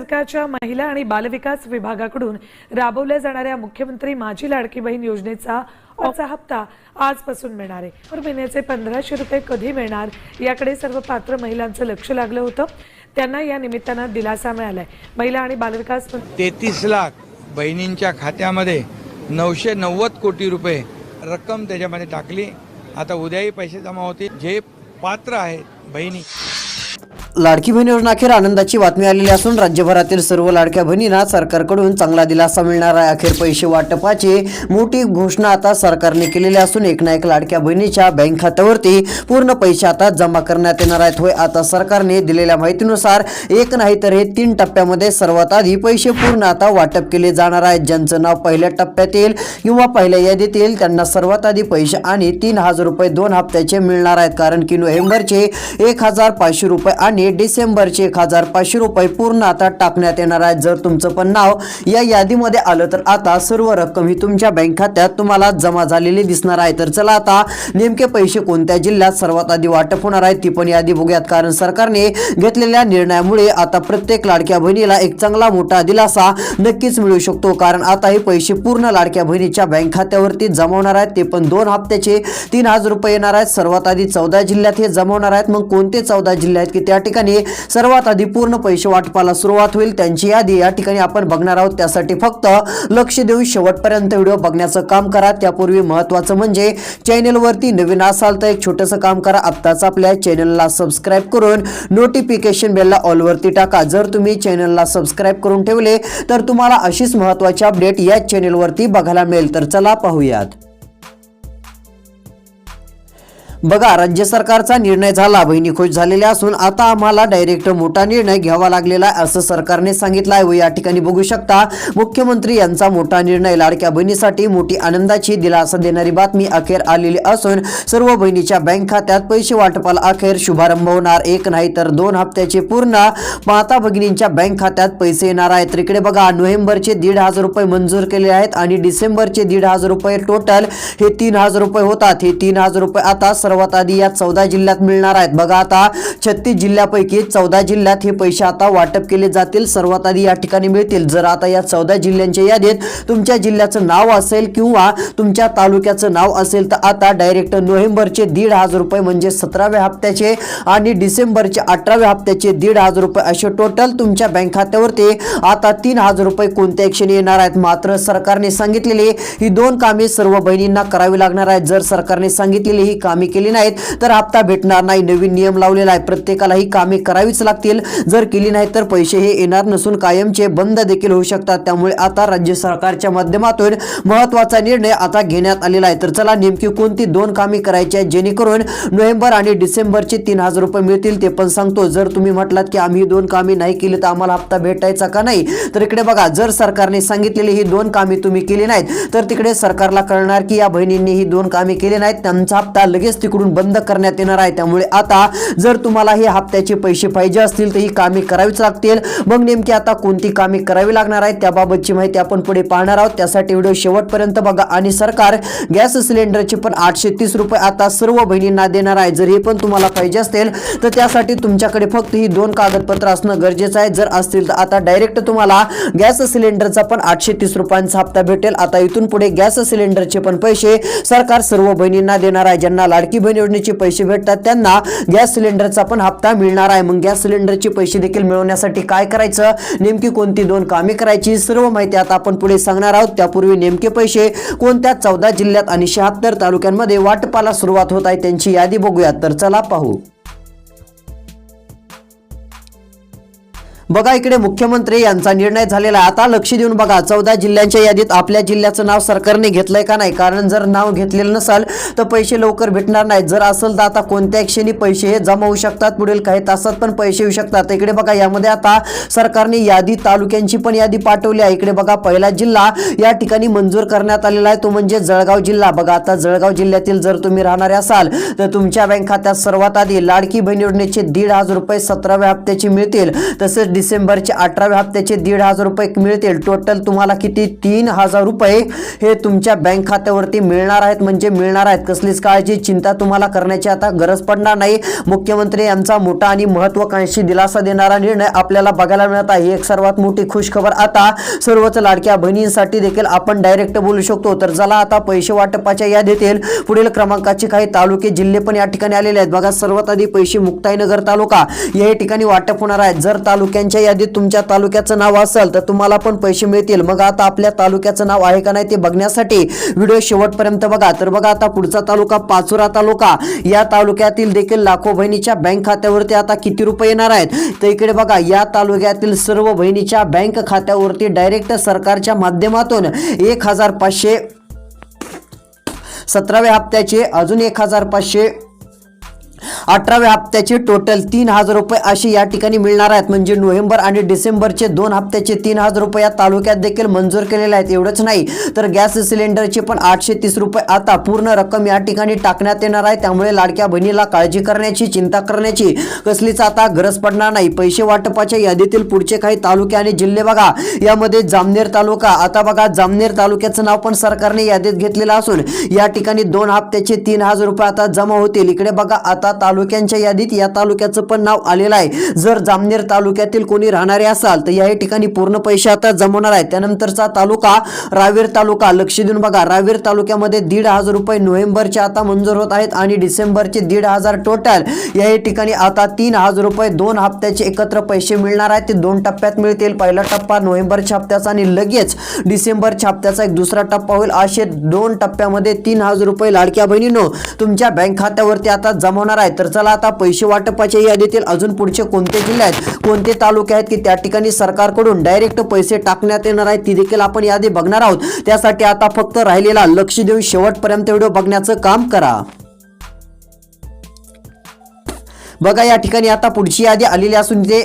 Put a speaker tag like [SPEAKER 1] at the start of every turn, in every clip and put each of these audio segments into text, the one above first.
[SPEAKER 1] सरकारच्या महिला आणि बालविकास विभागाकडून राबवल्या जाणाऱ्या मुख्यमंत्री माझी लाडकी बहीण योजनेचा हप्ता आजपासून मिळणार आहे. तर महिन्याचे पंधराशे रुपये कधी मिळणार याकडे सर्व पात्र महिलांचं लक्ष लागलं होतं. त्यांना या निमित्तानं दिलासा मिळालाय. महिला आणि बालविकास
[SPEAKER 2] तेहतीस लाख बहिणींच्या खात्यामध्ये नऊशे नव्वद कोटी रुपये रक्कम त्याच्यामध्ये टाकली. आता उद्याही पैसे जमा होतील. जे पात्र आहेत बहिणी
[SPEAKER 3] लाडकी बहीण योजना अखेर आनंदाची बातमी आलेली असून राज्यभरातील सर्व लाडक्या बहिणींना सरकारकडून चांगला दिलासा मिळणार आहे. अखेर पैसे वाटपाची मोठी घोषणा आता सरकारने केलेली असून एक ना एक लाडक्या बहिणीच्या बँक खात्यावरती पूर्ण पैसे आता जमा करण्यात येणार आहेत. होय आता सरकारने दिलेल्या माहितीनुसार एक नाही तर हे तीन टप्प्यामध्ये सर्वात आधी पैसे पूर्ण आता वाटप केले जाणार आहेत. ज्यांचं नाव पहिल्या टप्प्यात येईल किंवा पहिल्या यादीत येईल त्यांना सर्वात आधी पैसे आणि तीन हजार रुपये दोन हप्त्याचे मिळणार आहेत. कारण की नोव्हेंबरचे एक हजार पाचशे रुपये आणि डिसेंबरचे एक हजार पाचशे रुपये पूर्ण आता टाकण्यात येणार आहेत. जर तुमचं पण नाव या यादीमध्ये आलं तर आता सर्व रक्कम ही तुमच्या बँक खात्यात तुम्हाला जमा झालेली दिसणार आहे. तर चला आता नेमके पैसे कोणत्या जिल्ह्यात सर्वात आधी वाटप होणार आहेत ती पण यादी बघूयात. कारण सरकारने घेतलेल्या निर्णयामुळे आता प्रत्येक लाडक्या बहिणीला एक चांगला मोठा दिलासा नक्कीच मिळू शकतो. कारण आता हे पैसे पूर्ण लाडक्या बहिणीच्या बँक खात्यावरती जमवणार आहेत. ते पण दोन हप्त्याचे तीन हजार रुपये येणार आहेत. सर्वात आधी चौदा जिल्ह्यात हे जमवणार आहेत. मग कोणते चौदा जिल्हे आहेत की त्या ठिकाणी सर्वात आधी पूर्ण पैसे वाटपाला सुरुवात होईल. त्यांची यादी या ठिकाणी आपण बघणार आहोत. त्यासाठी फक्त लक्ष देऊन शेवटपर्यंत व्हिडिओ बघण्याचं काम करा. त्यापूर्वी महत्वाचं म्हणजे चॅनेलवरती नवीन असाल तर एक छोटंसं काम करा. आत्ताच आपल्या चॅनलला सबस्क्राईब करून नोटिफिकेशन बेलला ऑलवरती टाका. जर तुम्ही चॅनलला सबस्क्राईब करून ठेवले तर तुम्हाला अशीच महत्वाची अपडेट या चॅनेलवरती बघायला मिळेल. तर चला पाहूयात. बघा राज्य सरकारचा निर्णय झाला बहिणी खुश झालेल्या असून आता आम्हाला डायरेक्ट मोठा निर्णय घ्यावा लागलेला आहे असं सरकारने सांगितलं आहे व या ठिकाणी बघू शकता मुख्यमंत्री यांचा मोठा निर्णय लाडक्या बहिणीसाठी मोठी आनंदाची दिलासा देणारी बातमी अखेर आलेली असून सर्व बहिणीच्या बँक खात्यात पैसे वाटपाला अखेर शुभारंभ होणार. एक नाही तर दोन हप्त्याचे पूर्ण. माता भगिनींच्या बँक खात्यात पैसे येणार आहेत. तिकडे बघा नोव्हेंबरचे दीड हजार रुपये मंजूर केले आहेत आणि डिसेंबरचे दीड हजार रुपये टोटल हे तीन हजार रुपये होतात. हे तीन हजार रुपये आता सर्वात आधी या चौदा जिल्ह्यात मिळणार आहेत. बघा आता छत्तीस जिल्ह्यापैकी चौदा जिल्ह्यात हे पैसे आता वाटप केले जातील. सर्वात आधी या ठिकाणी मिळतील. जर आता या चौदा जिल्ह्यांच्या यादीत तुमच्या जिल्ह्याचं नाव असेल किंवा तुमच्या तालुक्याचं नाव असेल तर आता डायरेक्ट नोव्हेंबरचे दीड हजार रुपये म्हणजे सतराव्या हप्त्याचे आणि डिसेंबरचे अठराव्या हप्त्याचे दीड हजार रुपये असे टोटल तुमच्या बँक खात्यावरती आता तीन हजार रुपये कोणत्या क्षणी येणार आहेत? मात्र सरकारने सांगितलेली ही दोन कामे सर्व बहिणींना करावी लागणार आहेत. जर सरकारने सांगितलेली ही कामे केली नाहीत तर हप्ता भेटणार नाही. नवीन नियम लावलेला आहे. प्रत्येकाला ही कामे करावीच लागतील. जर केली नाही तर पैसे हे येणार नसून कायमचे बंद देखील होऊ शकतात. त्यामुळे आता राज्य सरकारच्या माध्यमातून महत्त्वाचा निर्णय आता घेण्यात आलेला आहे. तर चला नेमकी कोणती दोन कामे करायची आहेत? जेणेकरून नोव्हेंबर आणि डिसेंबरचे तीन हजार रुपये मिळतील ते पण सांगतो. जर तुम्ही म्हटलात की आम्ही ही दोन कामे नाही केली तर आम्हाला हप्ता भेटायचा का नाही? तर इकडे बघा जर सरकारने सांगितलेली ही दोन कामे तुम्ही केली नाहीत तर तिकडे सरकारला कळणार की या बहिणींनी ही दोन कामे केली नाहीत. त्यांचा हप्ता लगेच तिकडून बंद करण्यात येणार आहे. त्यामुळे आता जर तुम्हाला हे हप्त्याचे पैसे पाहिजे असतील तर ही कामे करावीच लागतील. मग नेमकी आता कोणती कामे करावी लागणार आहे त्याबाबतची माहिती आपण पुढे पाहणार आहोत. त्यासाठी व्हिडिओ शेवटपर्यंत बघा. आणि सरकार गॅस सिलेंडरचे पण आठशे तीस रुपये आता सर्व बहिणींना देणार आहे. जर हे पण तुम्हाला पाहिजे असेल तर त्यासाठी तुमच्याकडे फक्त ही दोन कागदपत्र असणं गरजेचं आहे. जर असतील तर आता डायरेक्ट तुम्हाला गॅस सिलेंडरचा पण आठशे तीस रुपयांचा हप्ता भेटेल. आता इथून पुढे गॅस सिलेंडरचे पण पैसे सरकार सर्व बहिणींना देणार आहे. ज्यांना लाडकी योजनेचे पैसे भेटतात त्यांना गॅस सिलेंडरचा पण हप्ता मिळणार आहे. मग गॅस सिलेंडरचे पैसे देखील मिळवण्यासाठी काय करायचं? नेमकी कोणती दोन कामे करायची? सर्व माहिती आता आपण पुढे सांगणार आहोत. त्यापूर्वी नेमके पैसे कोणत्या चौदा जिल्ह्यात आणि शहात्तर तालुक्यांमध्ये वाटपाला सुरुवात होत आहे त्यांची यादी बघूयात तर चला पाहू. बघा इकडे मुख्यमंत्री यांचा निर्णय झालेला आहे. आता लक्ष देऊन बघा चौदा जिल्ह्यांच्या यादीत आपल्या जिल्ह्याचं नाव सरकारने घेतलंय का नाही? कारण जर नाव घेतलेलं नसाल तर पैसे लवकर भेटणार नाहीत. जर असेल तर आता कोणत्या क्षणी पैसे हे जमा होऊ शकतात पुढील काही तासात पण पैसे येऊ शकतात. इकडे बघा यामध्ये आता सरकारने यादी तालुक्यांची पण यादी पाठवली आहे. इकडे बघा पहिला जिल्हा या ठिकाणी मंजूर करण्यात आलेला आहे. तो म्हणजे जळगाव जिल्हा. बघा आता जळगाव जिल्ह्यातील जर तुम्ही राहणारे असाल तर तुमच्या बँक खात्यात सर्वात आधी लाडकी बहीण योजनेचे दीड हजार रुपये सतराव्या हप्त्याची मिळतील. तसेच डिसेंबरचे अठराव्या हप्त्याचे दीड हजार रुपये मिळतील. टोटल तुम्हाला किती? तीन हजार रुपये हे तुमच्या बँक खात्यावरती मिळणार आहेत. म्हणजे मिळणार आहेत. कसलीच काळजी चिंता तुम्हाला करण्याची आता गरज पडणार नाही. मुख्यमंत्री यांचा मोठा आणि महत्वाकांक्षी दिलासा देणारा निर्णय आपल्याला बघायला मिळत आहे. ही एक सर्वात मोठी खुशखबर आता सर्वच लाडक्या बहिणींसाठी देखील आपण डायरेक्ट बोलू शकतो. तर चला आता पैसे वाटपाच्या यादीतील पुढील क्रमांकाचे काही तालुके जिल्हे पण या ठिकाणी आलेले आहेत. बघा सर्वात आधी पैसे मुक्ताईनगर तालुका. या ठिकाणी वाटप होणार आहेत जर तालुक्यांच्या यादीत तुमच्या तालुक्याचं नाव असेल तर तुम्हाला पण पैसे मिळतील. मग आता आपल्या तालुक्याचं नाव आहे का नाही ते बघण्यासाठी व्हिडिओ शेवटपर्यंत बघा. तर बघा आता पुढचा तालुका पाचोरा तालुका. या तालुक्यातील देखील लाखो बहिणीच्या बँक खात्यावरती आता किती रुपये येणार आहेत? तर इकडे बघा या तालुक्यातील सर्व बहिणीच्या बँक खात्यावरती डायरेक्ट सरकारच्या माध्यमातून एक हजार पाचशे सतराव्या हप्त्याचे अजून एक हजार पाचशे अठराव्या हप्त्याचे टोटल तीन हजार रुपये असे या ठिकाणी मिळणार आहेत. म्हणजे नोव्हेंबर आणि डिसेंबरचे दोन हप्त्याचे तीन हजार रुपये या तालुक्यात देखील मंजूर केलेले आहेत. एवढंच नाही तर गॅस सिलेंडरचे पण आठशे तीस रुपये आता पूर्ण रक्कम या ठिकाणी टाकण्यात येणार आहे. त्यामुळे लाडक्या बहिणीला काळजी करण्याची चिंता करण्याची कसलीच आता गरज पडणार नाही. पैसे वाटपाच्या यादीतील पुढचे काही तालुके आणि जिल्हे बघा. यामध्ये जामनेर तालुका आता बघा जामनेर तालुक्याचं नाव पण सरकारने यादीत घेतलेलं असून या ठिकाणी दोन हप्त्याचे तीन हजार रुपये आता जमा होतील. इकडे बघा आता तालुक्यांच्या यादीत या तालुक्याचं पण नाव आलेलं आहे. जर जामनेर तालुक्यातील कोणी राहणारे असाल तर या ठिकाणी पूर्ण पैसे आता जमवणार आहे त्यानंतरचा तालुका रावेर तालुका लक्ष देऊन बघा. रावेर तालुक्यामध्ये दीड हजार रुपये नोव्हेंबरचे आता मंजूर होत आहेत आणि डिसेंबरचे दीड हजार टोटल या ठिकाणी आता तीन हजार रुपये दोन हप्त्याचे एकत्र पैसे मिळणार आहेत. ते दोन टप्प्यात मिळतील. पहिला टप्पा नोव्हेंबरच्या हप्त्याचा आणि लगेच डिसेंबरच्या हप्त्याचा एक दुसरा टप्पा होईल. असे दोन टप्प्यामध्ये तीन हजार रुपये लाडक्या बहिणीनो तुमच्या बँक खात्यावरती आता जमवणार आहे. तर चला आता पैसे वाटपाच्या यादीतील अजून पुढचे कोणते जिल्हे आहेत? कोणते तालुके आहेत की त्या ठिकाणी सरकारकडून डायरेक्ट पैसे टाकण्यात येणार आहेत? ती देखील आपण यादी बघणार आहोत. त्यासाठी आता फक्त राहिलेला लक्ष देऊन शेवटपर्यंत व्हिडिओ बघण्याचं काम करा. बघा या ठिकाणी आता पुढची यादी आलेली असून ते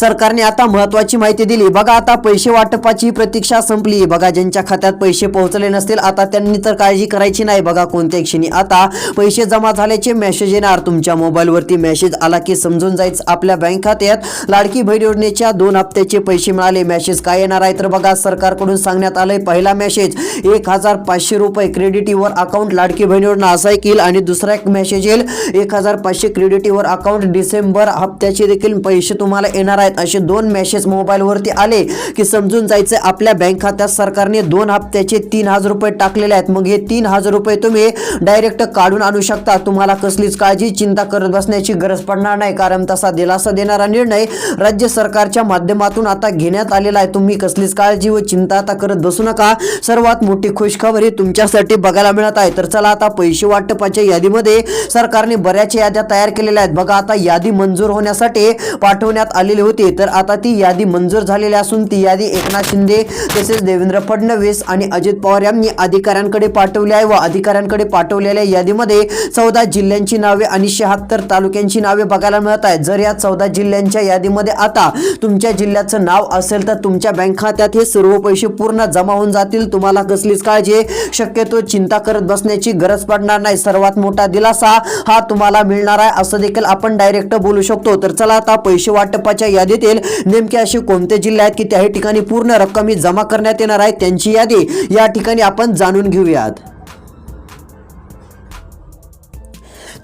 [SPEAKER 3] सरकारने आता महत्वाची माहिती दिली. बघा आता पैसे वाटपाची प्रतीक्षा संपली. बघा ज्यांच्या खात्यात पैसे पोहोचले नसतील आता त्यांनी तर काळजी करायची नाही. बघा कोणत्या क्षणी. आता पैसे जमा झाल्याचे मेसेज येणार. तुमच्या मोबाईलवरती मेसेज आला की समजून जायचं. आपल्या बँक खात्यात लाडकी बहीण योजनेच्या दोन हप्त्याचे पैसे मिळाले. मेसेज काय येणार आहे तर बघा सरकारकडून सांगण्यात आलंय पहिला मेसेज एक हजार पाचशे रुपये क्रेडिटीवर अकाउंट लाडकी बहीण योजना असा एक येईल आणि दुसरा एक मेसेज येईल. एक हजार पाचशे क्रेडिटीवर अकाउंट डिसेंबर हप्त्याचे देखील पैसे तुम्हाला येणार आहेत. असे दोन मेसेज मोबाईलवरती आले की समजून जायचं आपल्या बँक खात्यात सरकारने दोन हप्त्याचे तीन हजार रुपये टाकलेले आहेत. मग हे तीन हजार रुपये तुम्ही डायरेक्ट काढून आणू शकता. तुम्हाला कसलीच काळजी चिंता करत बसण्याची गरज पडणार नाही. कारण तसा दिलासा देणारा निर्णय राज्य सरकारच्या माध्यमातून आता घेण्यात आलेला आहे. तुम्ही कसलीच काळजी व चिंता आता करत बसू नका. सर्वात मोठी खुशखबरी तुमच्यासाठी बघायला मिळत आहे. तर चला आता पैसे वाटपाच्या यादीमध्ये सरकारने बऱ्याच याद्या तयार केलेल्या आहेत. बघा आता यादी मंजूर होण्यासाठी पाठवण्यात आलेली होती. तर आता ती यादी मंजूर झालेली असून ती यादी एकनाथ शिंदे तसेच देवेंद्र फडणवीस आणि अजित पवार यांनी अधिकाऱ्यांकडे पाठवली आहे व अधिकाऱ्यांकडे पाठवलेल्या यादीमध्ये चौदा जिल्ह्यांची नावे आणि शहात्तर तालुक्यांची नावे बघायला मिळत आहेत. जर या चौदा जिल्ह्यांच्या यादीमध्ये आता तुमच्या जिल्ह्याचं नाव असेल तर तुमच्या बँक खात्यात हे सर्व पैसे पूर्ण जमा होऊन जातील. तुम्हाला कसलीच काळजी शक्यतो चिंता करत बसण्याची गरज पडणार नाही. सर्वात मोठा दिलासा हा तुम्हाला मिळणार आहे असं देखील आपण डायरेक्ट बोलू शकतो. तर चला आता पैसे वाटपाच्या यादी यादीतील नेमके असे कोणते जिल्हे आहेत की त्या ठिकाणी पूर्ण रक्कम ही जमा करण्यात येणार आहे त्यांची यादी या ठिकाणी आपण जाणून घेऊयात.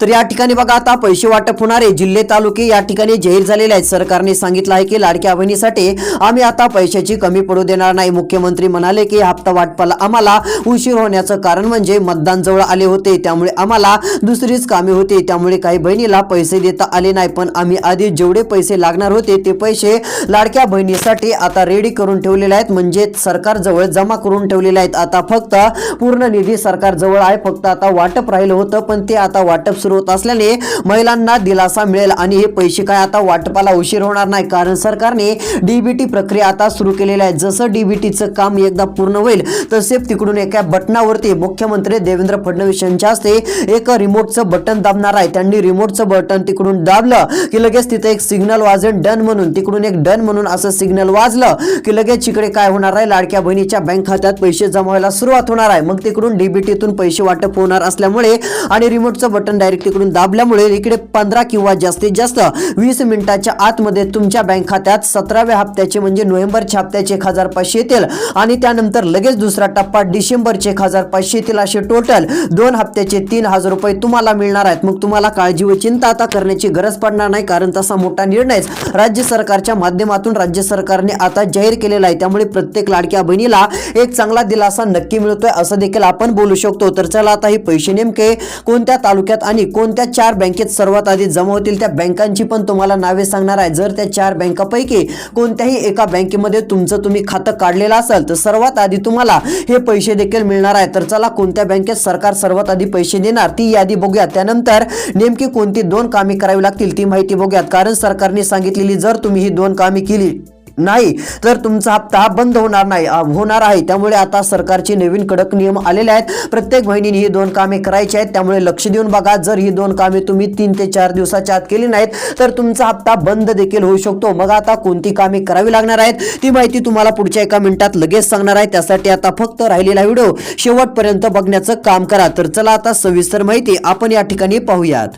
[SPEAKER 3] तर या ठिकाणी बघा आता पैसे वाटप होणारे जिल्हे तालुके या ठिकाणी जाहीर झालेले आहेत. सरकारने सांगितलं आहे की लाडक्या बहिणीसाठी आम्ही आता पैशाची कमी पडू देणार नाही. मुख्यमंत्री म्हणाले की हप्ता वाटपाला आम्हाला उशीर होण्याचं कारण म्हणजे मतदान जवळ आले होते त्यामुळे आम्हाला दुसरीच कामे होती. त्यामुळे काही बहिणीला पैसे देता आले नाही पण आम्ही आधी जेवढे पैसे लागणार होते ते पैसे लाडक्या बहिणीसाठी आता रेडी करून ठेवलेले आहेत. म्हणजे सरकार जवळ जमा करून ठेवलेले आहेत. आता फक्त पूर्ण निधी सरकार जवळ आहे. फक्त आता वाटप राहिलं होतं पण ते आता वाटप सुरू होत असल्याने महिलांना दिलासा मिळेल आणि हे पैसे काय आता वाटपाला उशीर होणार नाही. कारण सरकारने डीबीटी प्रक्रिया आता सुरू केलेली आहे. जसं डीबीटीचं काम एकदा पूर्ण होईल तसे तिकडून एका बटनावरती मुख्यमंत्री देवेंद्र फडणवीस यांच्या हस्ते एक रिमोटचं बटन दाबणार आहे. त्यांनी रिमोटचं बटन तिकडून दाबलं की लगेच तिथे एक सिग्नल वाजेल डन म्हणून. तिकडून एक डन म्हणून असं सिग्नल वाजलं की लगेच इकडे काय होणार आहे? लाडक्या बहिणीच्या बँक खात्यात पैसे जमा व्हायला सुरुवात होणार आहे. मग तिकडून डीबीटीतून पैसे वाटप होणार असल्यामुळे आणि रिमोटचं बटन डायरेक्ट तारीख तिकडून दाबल्यामुळे इकडे पंधरा किंवा जास्तीत जास्त वीस मिनिटाच्या आतमध्ये तुमच्या बँक खात्यात सतराव्या हप्त्याचे म्हणजे नोव्हेंबरच्या हप्त्याचे एक हजार पाचशे येतील. आणि त्यानंतर लगेच दुसरा टप्पा डिसेंबरचे एक हजार पाचशे येतील असे टोटल दोन हप्त्याचे तीन हजार रुपये तुम्हाला मिळणार आहेत. मग तुम्हाला काळजी व चिंता आता करण्याची गरज पडणार नाही कारण तसा मोठा निर्णय राज्य सरकारच्या माध्यमातून राज्य सरकारने आता जाहीर केलेला आहे. त्यामुळे प्रत्येक लाडक्या बहिणीला एक चांगला दिलासा नक्की मिळतोय असं देखील आपण बोलू शकतो. तर चला आता हे पैसे नेमके कोणत्या तालुक्यात आणि कोणत्या चार बँकेत सर्वात आधी जमा होतील त्या बँकांची पण तुम्हाला नावे सांगणार आहे. जर त्या चार बँकापैकी कोणत्याही एका बँकेमध्ये तुमचं तुम्ही खातं काढलेलं असेल तर सर्वात आधी तुम्हाला हे पैसे देखील मिळणार आहे. तर चला कोणत्या बँकेत सरकार सर्वात आधी पैसे देणार ती यादी बघूया त्यानंतर नेमकी कोणती दोन कामे करावी लागतील ती माहिती बघूयात. कारण सरकारने सांगितलेली जर तुम्ही ही दोन कामे केली नाही तर तुमचा हप्ता हा बंद होणार नाही होणार आहे. त्यामुळे आता सरकारचे नवीन कडक नियम आलेले आहेत. प्रत्येक बहिणीने ही दोन कामे करायची आहेत. त्यामुळे लक्ष देऊन बघा जर ही दोन कामे तुम्ही तीन ते चार दिवसाच्या आत केली नाहीत तर तुमचा हप्ता बंद देखील होऊ शकतो. मग आता कोणती कामे करावी लागणार आहेत ती माहिती तुम्हाला पुढच्या एका मिनिटात लगेच सांगणार आहे. त्यासाठी आता फक्त राहिलेला व्हिडिओ शेवटपर्यंत बघण्याचं काम करा. तर चला आता सविस्तर माहिती आपण या ठिकाणी पाहूयात.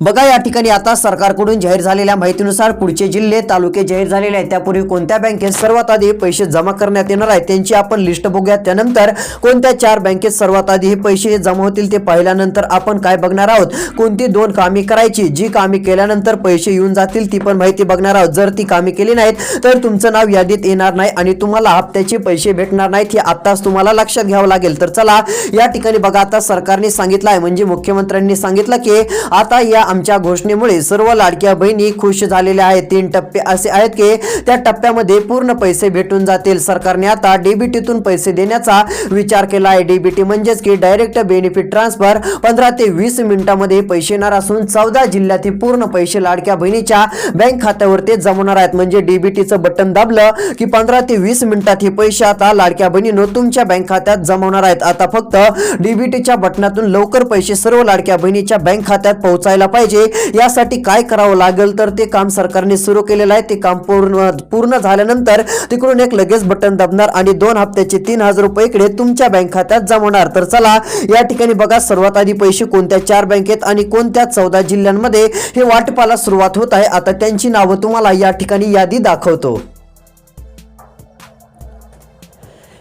[SPEAKER 3] बघा या ठिकाणी आता सरकारकडून जाहीर झालेल्या माहितीनुसार पुढचे जिल्हे तालुके जाहीर झालेले आहेत. त्यापूर्वी कोणत्या बँकेत सर्वात आधी पैसे जमा करण्यात येणार आहेत त्यांची आपण लिस्ट बघूयात त्यानंतर कोणत्या चार बँकेत सर्वात आधी हे पैसे जमा होतील ते पाहिल्यानंतर आपण काय बघणार आहोत? कोणती दोन कामे करायची? जी कामे केल्यानंतर पैसे येऊन जातील ती पण माहिती बघणार आहोत. जर ती कामे केली नाहीत तर तुमचं नाव यादीत येणार नाही आणि तुम्हाला हप्त्याचे पैसे भेटणार नाहीत हे आत्ताच तुम्हाला लक्षात घ्यावं लागेल. तर चला या ठिकाणी बघा आता सरकारने सांगितलं आहे म्हणजे मुख्यमंत्र्यांनी सांगितलं की आता या आमच्या घोषणेमुळे सर्व लाडक्या बहिणी खुश झालेल्या आहेत. तीन टप्पे असे आहेत की त्या टप्प्यामध्ये पूर्ण पैसे भेटून जातील. सरकारने आता डीबीटीतून पैसे देण्याचा विचार केला आहे डीबीटी म्हणजेच की डायरेक्ट बेनिफिट ट्रान्सफर पंधरा ते वीस मिनिटांमध्ये पैसे येणार असून चौदा जिल्ह्यातील पूर्ण पैसे लाडक्या बहिणीच्या बँक खात्यावरती जमवणार आहेत. म्हणजे डीबीटीचं बटन दाबलं की पंधरा ते वीस मिनिटात हे पैसे आता लाडक्या बहिणीनं तुमच्या बँक खात्यात जमवणार आहेत. आता फक्त डीबीटीच्या बटनातून लवकर पैसे सर्व लाडक्या बहिणीच्या बँक खात्यात पोहोचायला पाहिजे. यासाठी काय करावं लागेल? तर ते काम सरकारने सुरू केलेलं आहे. ते काम पूर्ण पूर्ण झाल्यानंतर तिकडून एक लगेच बटन दाबणार आणि दोन हप्त्याचे तीन हजार रुपये इकडे तुमच्या बँक खात्यात जमवणार तर चला या ठिकाणी बघा सर्वात आधी पैसे कोणत्या चार बँकेत आणि कोणत्या चौदा जिल्ह्यांमध्ये हे वाटपाला सुरुवात होत आहे. आता त्यांची नावं तुम्हाला या ठिकाणी यादी दाखवतो.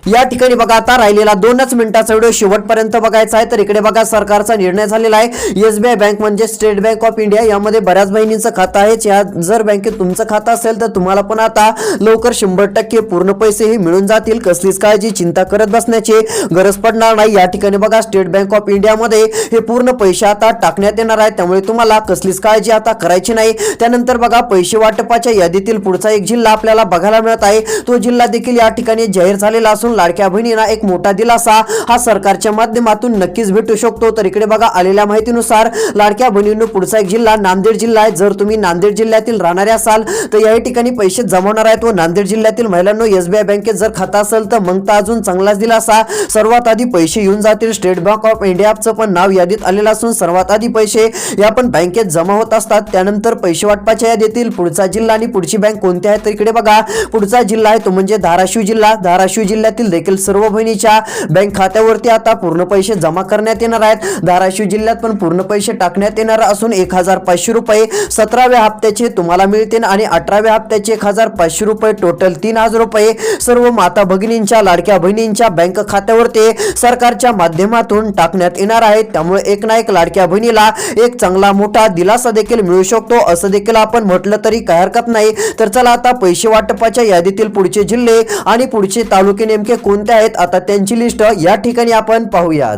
[SPEAKER 3] या ठिकाणी बघा आता राहिलेला दोनच मिनिटाचा व्हिडिओ शेवटपर्यंत बघायचा आहे. तर इकडे बघा सरकारचा निर्णय झालेला आहे. एसबीआय बँक म्हणजे स्टेट बँक ऑफ इंडिया यामध्ये बऱ्याच बहिणींचं खातं आहे या जर बँकेत तुमचं खातं असेल तर तुम्हाला पण आता लवकर शंभर टक्के पूर्ण पैसेही मिळून जातील. कसलीच काळजी चिंता करत बसण्याची गरज पडणार नाही. या ठिकाणी बघा स्टेट बँक ऑफ इंडियामध्ये हे पूर्ण पैसे आता टाकण्यात येणार आहे त्यामुळे तुम्हाला कसलीच काळजी आता करायची नाही. त्यानंतर बघा पैसे वाटपाच्या यादीतील पुढचा एक जिल्हा आपल्याला बघायला मिळत आहे. तो जिल्हा देखील या ठिकाणी जाहीर झालेला असून लाडक्या बहिणींना एक मोठा दिलासा. हा सरकारच्या माध्यमातून नक्कीच भेटू शकतो. तर इकडे बघा आलेल्या माहितीनुसार लाडक्या बहिणींनो पुढचा एक जिल्हा नांदेड जिल्हा आहे. जर तुम्ही नांदेड जिल्ह्यातील राहणारे असाल तर या ठिकाणी पैसे जमवणार आहेत व नांदेड जिल्ह्यातील महिलांनो एसबीआय बँकेत जर खातं असेल तर मग तर अजून चांगलाच दिलासा. सर्वात आधी पैसे येऊन जातील. स्टेट बँक ऑफ इंडियाचं पण नाव यादीत आलेलं असून सर्वात आधी पैसे या पण बँकेत जमा होत असतात. त्यानंतर पैसे वाटपाच्या यादीतील पुढचा जिल्हा आणि पुढची बँक कोणती आहे? तर इकडे बघा पुढचा जिल्हा आहे तो म्हणजे धाराशिव जिल्हा. धाराशिव जिल्ह्यातील देखील सर्व बहिणीच्या बँक खात्यावरती आता पूर्ण पैसे जमा करण्यात येणार आहेत. धाराशिव जिल्ह्यात पण पूर्ण पैसे टाकण्यात येणार असून एक हजार पाचशे रुपये सतराव्या हप्त्याचे तुम्हाला मिळतील आणि अठराव्या हप्त्याचे एक हजार पाचशे रुपये टोटल तीन हजार रुपये सर्व माता भगिनींच्या लाडक्या बहिणींच्या बँक खात्यावरती सरकारच्या माध्यमातून टाकण्यात येणार आहेत. त्यामुळे एक ना एक लाडक्या बहिणीला एक चांगला मोठा दिलासा देखील मिळू शकतो. असं देखील आपण म्हटलं तरी काय हरकत नाही. तर चला आता पैसे वाटपाच्या यादीतील पुढचे जिल्हे आणि पुढचे तालुके नेमके कोणते आहेत आता त्यांची लिस्ट या ठिकाणी आपण पाहूयात.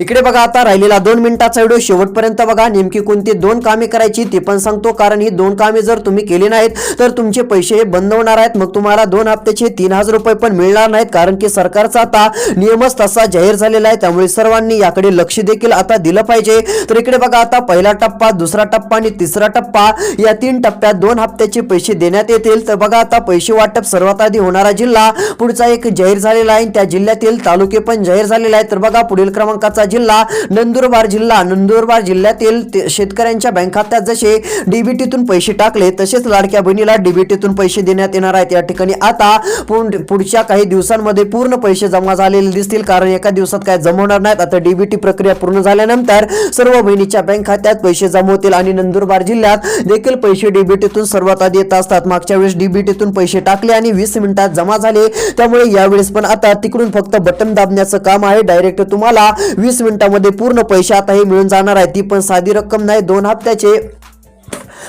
[SPEAKER 3] इकडे बघा आता राहिलेला दोन मिनिटाचा व्हिडिओ शेवटपर्यंत बघा. नेमकी कोणती दोन कामे करायची ते पण सांगतो. कारण ही दोन कामे जर तुम्ही केली नाहीत तर तुमचे पैसे हे बंद होणार आहेत. मग तुम्हाला दोन हप्त्याचे तीन हजार रुपये पण मिळणार नाहीत. कारण की सरकारचा आता नियमच तसा जाहीर झालेला आहे. त्यामुळे सर्वांनी याकडे लक्ष देखील आता दिलं पाहिजे. तर इकडे बघा आता पहिला टप्पा दुसरा टप्पा आणि तिसरा टप्पा. या तीन टप्प्यात दोन हप्त्याचे पैसे देण्यात येतील. तर बघा आता पैसे वाटप सर्वात आधी होणारा जिल्हा पुढचा एक जाहीर झालेला आहे. त्या जिल्ह्यातील तालुके पण जाहीर झालेला आहे तर बघा पुढील क्रमांकाचा जिल्हा नंदुरबार जिल्हा. नंदुरबार जिल्ह्यातील शेतकऱ्यांच्या बँक खात्यात जसे डीबीटीतून पैसे टाकले तसेच लाडक्या बहिणीला डीबीटीतून पैसे देण्यात येणार आहेत. या ठिकाणी आता पुढ- पुढच्या काही दिवसांमध्ये पूर्ण पैसे जमा झालेले दिसतील. कारण एका दिवसात काय जमवणार नाहीत. आता डीबीटी प्रक्रिया पूर्ण झाल्यानंतर सर्व बहिणीच्या बँक खात्यात पैसे जमा होतील आणि नंदुरबार जिल्ह्यात देखील पैसे डीबीटीतून सर्वात आधी येत असतात. मागच्या वेळेस डीबीटीतून पैसे टाकले आणि वीस मिनिटात जमा झाले. त्यामुळे यावेळेस पण आता तिकडून फक्त बटन दाबण्याचं काम आहे. डायरेक्ट तुम्हाला वीस मिनिटामध्ये पूर्ण पैसे आता हे मिळून जाणार आहे. ती पण साधी रक्कम नाही. दोन हप्त्याचे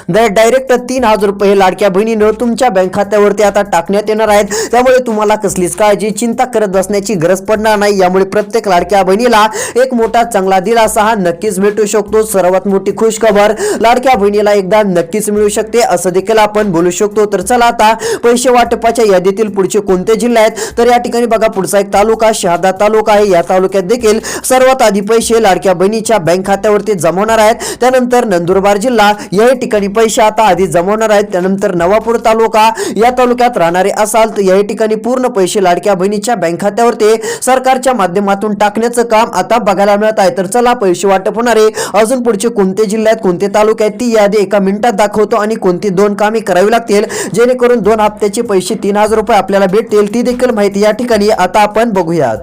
[SPEAKER 3] दर डायरेक्ट तीन हजार रुपये लाडक्या बहिणीनं तुमच्या बँक खात्यावरती आता टाकण्यात येणार आहेत. त्यामुळे तुम्हाला कसलीच काळजी चिंता करत बसण्याची गरज पडणार नाही. यामुळे प्रत्येक लाडक्या बहिणीला एक मोठा चांगला दिलासा हा नक्कीच भेटू शकतो. सर्वात मोठी खुश खबर लाडक्या बहिणीला एकदा नक्कीच मिळू शकते असं देखील आपण बोलू शकतो. तर चला आता पैसे वाटपाच्या यादीतील पुढचे कोणते जिल्हे आहेत? तर या ठिकाणी बघा पुढचा एक तालुका शहादा तालुका आहे. या तालुक्यात देखील सर्वात आधी पैसे लाडक्या बहिणीच्या बँक खात्यावरती जमवणार आहेत. त्यानंतर नंदुरबार जिल्हा याही ठिकाणी पैसे आता आधी जमवणार आहेत त्यानंतर नवापूर तालुका या तालुक्यात राहणारे असाल तर या ठिकाणी पूर्ण पैसे लाडक्या बहिणीच्या बँक खात्यावरती सरकारच्या माध्यमातून टाकण्याचं काम आता बघायला मिळत आहे. तर चला पैसे वाटप होणारे. अजून पुढचे कोणते जिल्हे आहेत कोणते तालुके आहेत ती यादी एका मिनिटात दाखवतो आणि कोणती दोन कामे करावी लागतील. जेणेकरून दोन हप्त्याचे पैसे तीन हजार रुपये आपल्याला भेटतील ती देखील माहिती या ठिकाणी आता आपण बघूयात.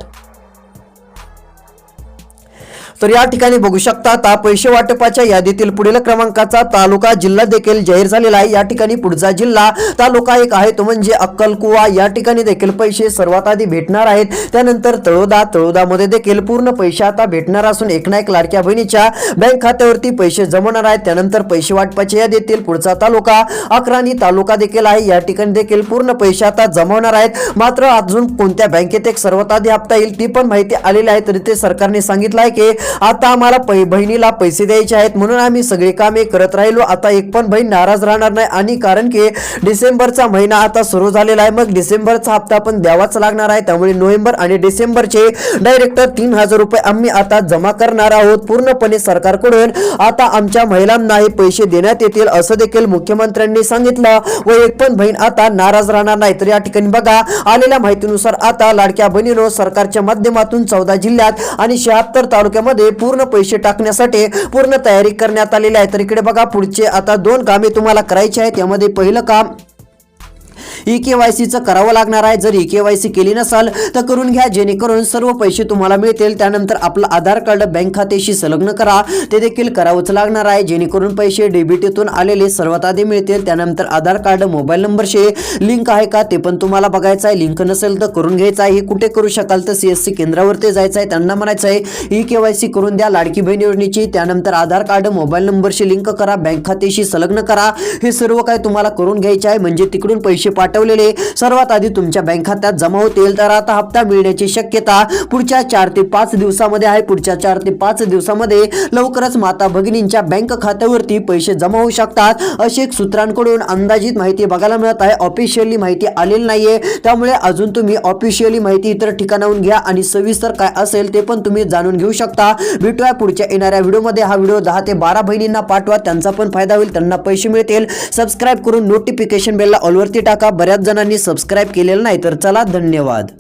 [SPEAKER 3] तर या ठिकाणी बघू शकता आता पैसे वाटपाच्या यादीतील पुढील क्रमांकाचा तालुका जिल्हा देखील जाहीर झालेला आहे. या ठिकाणी पुढचा जिल्हा तालुका एक आहे तो म्हणजे अक्कलकुवा. या ठिकाणी देखील पैसे सर्वात आधी भेटणार आहेत. त्यानंतर तळोदा तळोदामध्ये देखील पूर्ण पैसे आता भेटणार असून एक ना एक लाडक्या बहिणीच्या बँक खात्यावरती पैसे जमवणार आहेत. त्यानंतर पैसे वाटपाच्या यादीतील पुढचा तालुका अकराणी तालुका देखील आहे. या ठिकाणी देखील पूर्ण पैसे आता जमवणार आहेत. मात्र अजून कोणत्या बँकेत एक सर्वात आधी हप्ता येईल ती पण माहिती आलेली आहे. तरी ते सरकारने सांगितलं आहे की आता आम्हाला पै बहिणीला पैसे द्यायचे आहेत म्हणून आम्ही सगळे कामे करत राहिलो. आता एक पण बहीण नाराज राहणार नाही. आणि कारण की डिसेंबरचा महिना आता सुरू झालेला आहे. मग डिसेंबरचा हप्ता पण द्यावाच लागणार आहे. त्यामुळे नोव्हेंबर आणि डिसेंबरचे डायरेक्ट तीन हजार रुपये आम्ही आता जमा करणार आहोत. पूर्णपणे सरकारकडून आता आमच्या महिलांना हे पैसे देण्यात येतील असं देखील मुख्यमंत्र्यांनी सांगितलं. व एक पण बहीण आता नाराज राहणार नाही. तर या ठिकाणी बघा आलेल्या माहितीनुसार आता लाडक्या बहिणीनो सरकारच्या माध्यमातून चौदा जिल्ह्यात आणि शहात्तर तालुक्यामध्ये पूर्ण पैसे टाकण्यासाठी पूर्ण तयारी करण्यात आलेली आहे. तर इकडे बघा पुढचे आता दोन कामे तुम्हाला करायची आहेत. यामध्ये पहिलं काम ई के वाय सीचं करावं लागणार आहे. जर ई के वाय सी केली नसाल तर करून घ्या. जेणेकरून सर्व पैसे तुम्हाला मिळतील. त्यानंतर आपलं आधार कार्ड बँक खात्याशी संलग्न करा. ते देखील करावंच लागणार आहे. जेणेकरून पैसे डेबिटीतून आलेले सर्वात आधी मिळतील. त्यानंतर आधार कार्ड मोबाईल नंबरशी लिंक आहे का ते पण तुम्हाला बघायचं आहे. लिंक नसेल तर करून घ्यायचं आहे. हे कुठे करू शकाल तर सी एस सी केंद्रावरती जायचं आहे. त्यांना म्हणायचं आहे ई के वाय सी करून द्या. लाडकी बहीण योजनेची. त्यानंतर आधार कार्ड मोबाईल नंबरशी लिंक करा. बँक खात्याशी संलग्न करा. हे सर्व काय तुम्हाला करून घ्यायचे आहे. म्हणजे तिकडून पैसे पाठवलेले. सर्वात आधी तुमच्या बँक खात्यात जमा होतील तर आता हप्ता मिळण्याची शक्यता पुढच्या चार ते पाच दिवसामध्ये आहे. पुढच्या चार ते पाच दिवसामध्ये लवकरच माता भगिनींच्या बँक खात्यावरती पैसे जमा होऊ शकतात. अशी एक सूत्रांकडून अंदाजित माहिती बघायला मिळत आहे. ऑफिशियली माहिती आलेली नाहीये. त्यामुळे अजून तुम्ही ऑफिशियली माहिती इतर ठिकाणाहून घ्या आणि सविस्तर काय असेल ते पण तुम्ही जाणून घेऊ शकता. भेटूया पुढच्या येणाऱ्या व्हिडिओमध्ये. हा व्हिडिओ दहा ते बारा बहिणींना पाठवा. त्यांचा पण फायदा होईल. त्यांना पैसे मिळतील. सबस्क्राईब करून नोटिफिकेशन बेलला ऑलवरती टाका. बऱ्याच जणांनी सबस्क्राईब केलेलं नाही तर चला धन्यवाद.